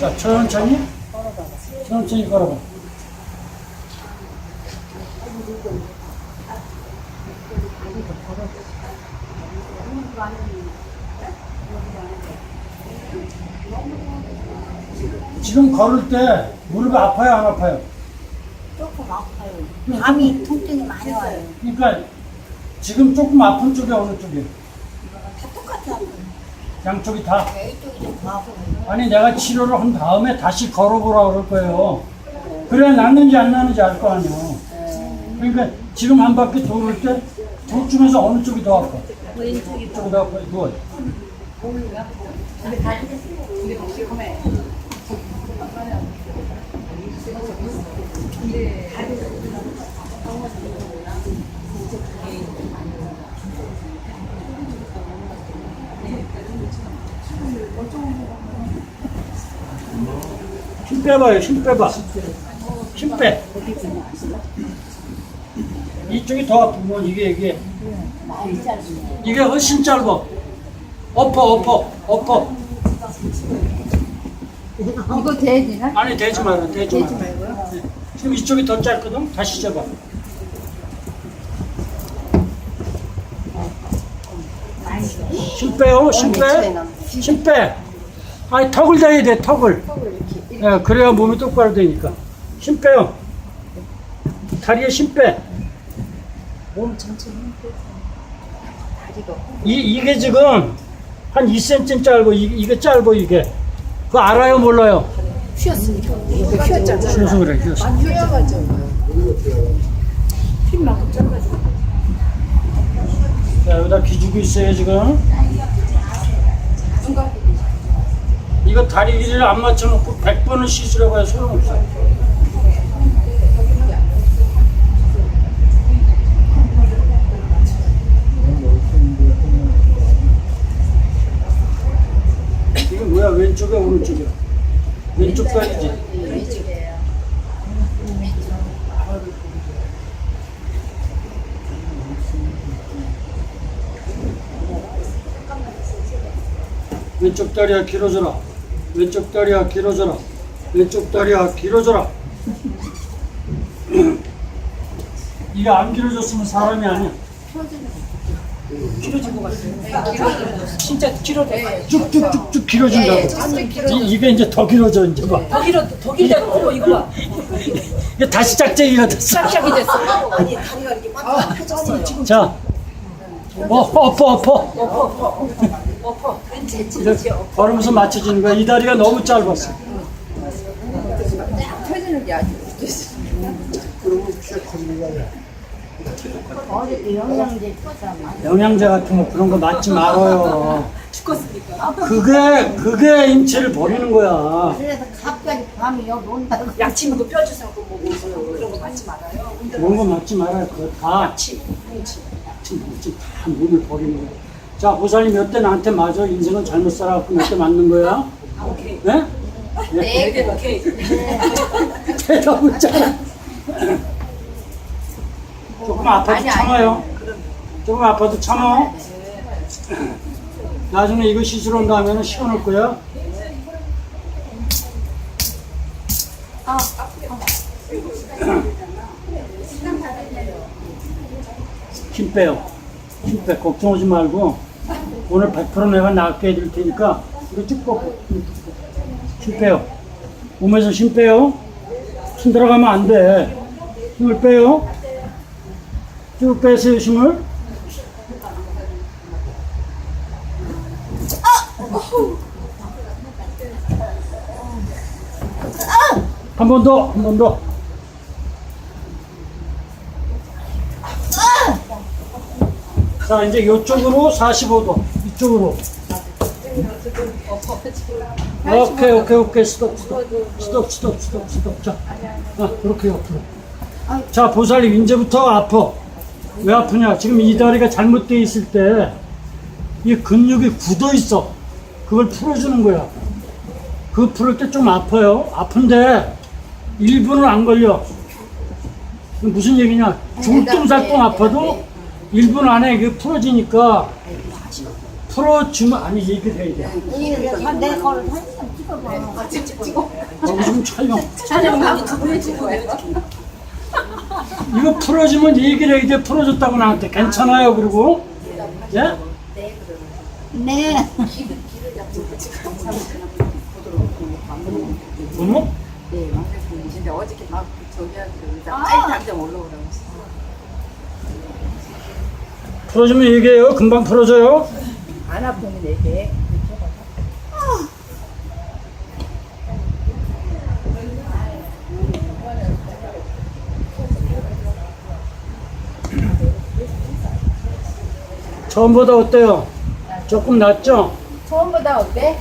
자, 천천히. 천천히 걸어봐. 지금 걸을 때 무릎이 아파요, 안 아파요? 조금 아파요. 감이 통증이 많이 와요. 그러니까 지금 조금 아픈 쪽이 어느 쪽이에요? 다 똑같아요. 양쪽이 다. 아니 내가 치료를 한 다음에 다시 걸어보라 그럴 거예요. 그래야 낫는지 안 나는지 알 거 아니에요. 그러니까 지금 한 바퀴 돌을 때 둘 중에서 어느 쪽이 더 아파? 왼쪽이 쪽이 더 아파? 누워요. 힘 빼봐요, 힘 빼봐. 힘 빼. 이쪽이 더 아프면 이게, 이게. 이게 훨씬 짧아. 엎어, 엎어, 엎어. 이거 돼지나? 아니, 대지 마라, 대지 마라. 네. 지금 이쪽이 더 짧거든? 다시 잡아. 힘 빼요, 힘 빼. 힘 빼. 아니, 턱을 대야 돼, 턱을. 예, 그래야 몸이 똑바로 되니까. 힘 빼요. 다리에 힘 빼. 몸 다리가 이, 이게 지금 한 2cm 짧고, 이, 이게 짧고, 이게. 그거 알아요, 몰라요? 휘었으니까. 휘었잖아. 쉬어서 그래, 쉬어서. 휘어가지고. 핀만큼 짧아지고. 자, 여기다 기주고 있어요, 지금. 이거 다리 길이를 안 맞춰놓고 100번을 시술해봐야 소용없어. 이거 뭐야, 왼쪽에 오른쪽이야? 왼쪽 다리지? 왼쪽 다리야 길어져라. 왼쪽 다리야 길어져라. 왼쪽 다리야 길어져라. 이게 안 길어졌으면 사람이 아니야. 진짜 길어져. 쭉쭉쭉쭉 길어진다고. 이, 이게 이제 더 길어져 이제 봐. 더 길어, 더 길다. 어머, 이거 봐. 이게 다시 짝짝이가 됐어. 짝짝이 됐어. 아니, 다리가 이렇게 빡빡 펴졌어요. 자, 어, 엎어 엎어. 엎어. 이제 걸으면서 맞춰지는 거야. 이 다리가 너무 짧았어. 펴지는 게 아주. 영양제 같은 거 그런 거 맞지 말아요. 죽었으니까. 그게 그게 인체를 버리는 거야. 그래서 갑자기 밤에 여기 온다고. 약치 먹고 뼈 주사고 뭐 그런 거 맞지 말아요. 그런 거 맞지 말아요. 그거 다 약치, 항치. 지금? 다 몸을 버리는 거야. 자, 보살님 몇 대 나한테 맞아? 인생은 잘못 살아갖고 몇 대 맞는 거야? 오케이. 네? 네, 오케이. 대답 없잖아. 조금 아파도 아니, 아니. 참아요. 조금 아파도 참아. 나중에 이거 시술한 다음에는 시원할 거야. 힘 빼요. 힘 빼. 걱정하지 말고 오늘 100% 내가 낫게 해줄 테니까 이거 쭉 뻗고 힘 빼요. 몸에서 힘 빼요. 힘 들어가면 안 돼. 힘을 빼요. 쭉 빼세요, 힘을. 한 번 더, 한 번 더. 자, 이제 이쪽으로 45도, 이쪽으로. 오케이, 오케이, 오케이, 스톱, 스톱, 스톱, 스톱, 스톱, 스톱. 자, 아, 그렇게 옆으로. 자, 보살님, 이제부터 아파. 왜 아프냐? 지금 이 다리가 잘못되어 있을 때, 이 근육이 굳어 있어. 그걸 풀어주는 거야. 그 풀을 때 좀 아파요. 아픈데, 1분은 안 걸려. 무슨 얘기냐? 중뚱살뚱 아파도 1분 안에 이게 풀어지니까 풀어주면 아니 얘기를 해야 돼. 내 거를 한참 찍어봐. 어, 지금 촬영. 촬영하고 두 분이 찍어요. 이거 풀어주면 얘기를 해. 이제 풀어줬다고 나한테. 괜찮아요, 그리고. 예? 네. 어머? 네, 근데 어저께 막 저기한테 의자 빨리 당장 올라오라고 했어. 풀어주면 얘기해요. 금방 풀어줘요. 안 아프면 얘기해. 처음보다 어때요? 조금 낫죠? 처음보다 어때?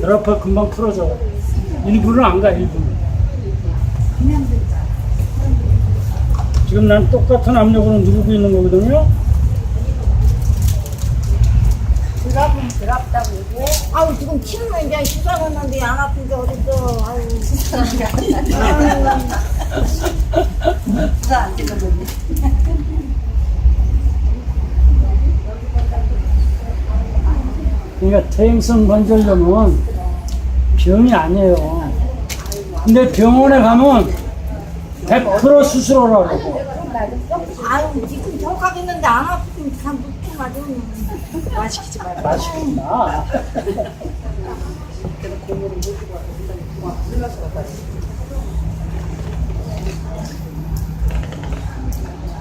덜 아파 금방 풀어줘. 일부는 안 가, 일부는. 지금 난 똑같은 압력으로 누르고 있는 거거든요. 드랍은 드랍다고 얘기해. 아우 지금 치는 이제 시사했는데 안 아픈데 어딨어. 아유. 누가 안 찍어줬니? 그러니까 퇴행성 관절염은 병이 아니에요. 근데 병원에 가면 100% 수술하라고 그러고. 아유 지금 저 가겠는데 안 아프면 다 좀. 말 시키지 말고. 맛있구나.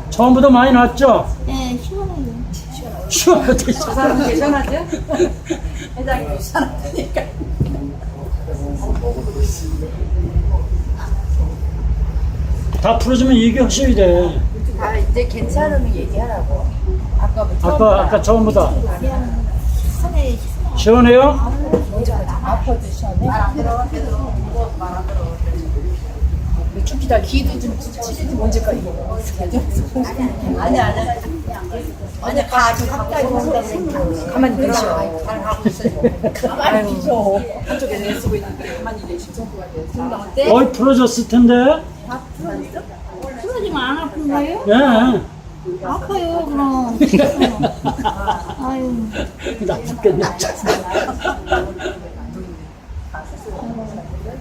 처음부터 많이 났죠? 네 시원해요. 시원하대. 저 사람 괜찮아죠? 회장님 괜찮았으니까. 다 풀어주면 얘기하셔야 돼. 아 이제 괜찮으면 얘기하라고. 아까부터 아까, 아까 처음보다. 시원해. 시원해요? 아파도 시원해. 말안 들어. 말안 들어. 춥기다 기도 좀 치지 이거. 아니 아니. 어제 가서 갑자기. 가만히 계셔. 가만히 계셔. 한쪽에 내 쓰고 있는데 가만히 계시죠. 어때? 거의 풀어졌을 텐데. 풀어지면 안 아픈 거예요? 예. 아파요 그럼. 아유. 나 죽겠네.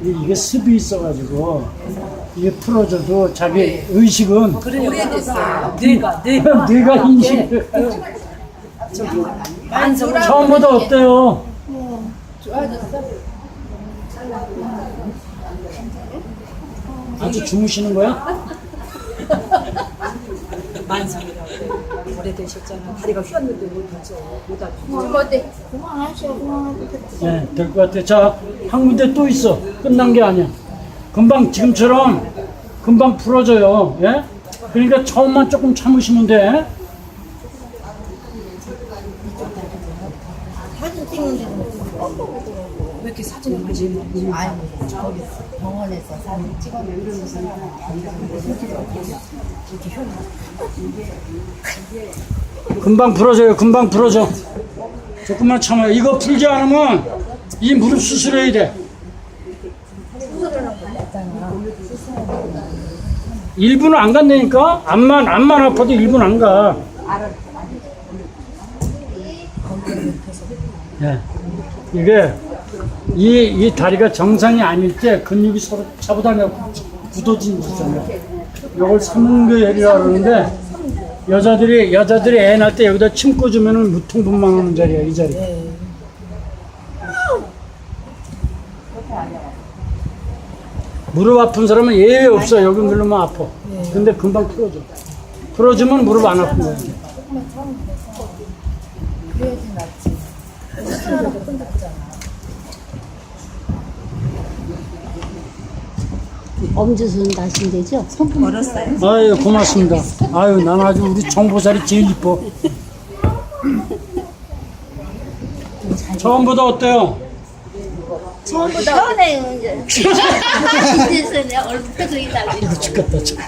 이게 습이 있어가지고 이게 풀어줘도 자기 의식은 오래됐어요. 뇌가 뇌. 네가 인식을 만성 처음보다 어때요? 아 주 주무시는 거야? 만성이라고 오래되셨잖아. 다리가 휘었는데 뭘 보죠? 못 하죠. 좀 어때? 그만하시오 그만하시오. 네, 될 것 같아. 자, 한 군데 또 있어. 끝난 게 아니야. 금방 지금처럼 금방 풀어져요. 예? 그러니까 처음만 조금 참으시면 돼. 사진 찍는데 왜 이렇게 사진을 많이 찍는 아유 저기 병원에서 사진 찍어놓고 이러면서 금방 풀어져요. 금방 풀어져. 조금만 참아요. 이거 풀지 않으면 이 무릎 수술해야 돼. 일부는 안 간다니까? 암만, 암만 아파도 일부는 안 가. 예. 이게, 이, 이 다리가 정상이 아닐 때 근육이 서로 차보다면 굳어진 거 있잖아요. 이걸 삼근교혈이라고 그러는데, 여자들이, 여자들이 애 낳을 때 여기다 침 꽂으면 무통분만하는 자리야, 이 자리. 무릎 아픈 사람은 예외 없어. 여기 누르면 아파. 근데 금방 풀어줘. 풀어주면 무릎 안 아픈 거야. 엄지손 나신대죠? 아유, 고맙습니다. 아유, 난 아주 우리 정보살이 제일 이뻐. 처음보다 어때요? 시원해요 이제. 이제서 내 얼굴 표정이 달리 죽겠다, 참.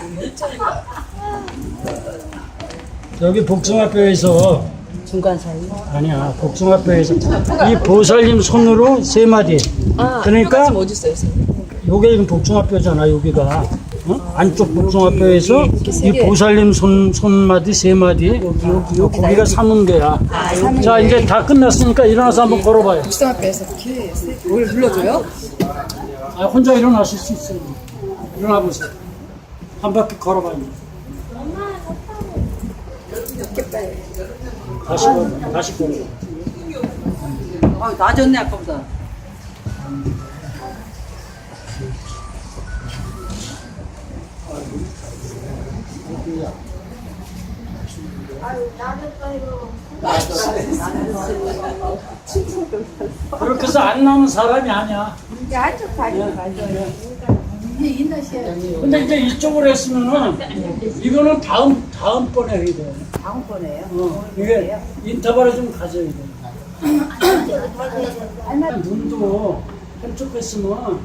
여기 복숭아뼈에서 중간 사이. 아니야 복숭아뼈에서 이 보살님 손으로 세 마디 그러니까 어디 있어요? 요게 지금 복숭아뼈잖아 여기가 어? 안쪽 복숭아뼈에서 이 보살님 손, 손마디 세 마디 거기가 삼은 거야. 자 이제 다 끝났으니까 일어나서 한번 걸어봐요. 복숭아뼈에서 이렇게 뭘 눌러줘요? 아, 혼자 일어나실 수 있어요. 일어나 보세요. 한 바퀴 걸어봐요. 다시 걸어, 다시 걸어. 아 나아졌네 아까보다. 그렇게 해서 안 나오는 사람이 아니야. 이제 한쪽 다리 근데 이제 이쪽으로 했으면은 이거는 다음 다음 번에 해야 돼. 다음번에요. 어, 이게 인터벌에 좀 가져야 돼. 눈도 한쪽 했으면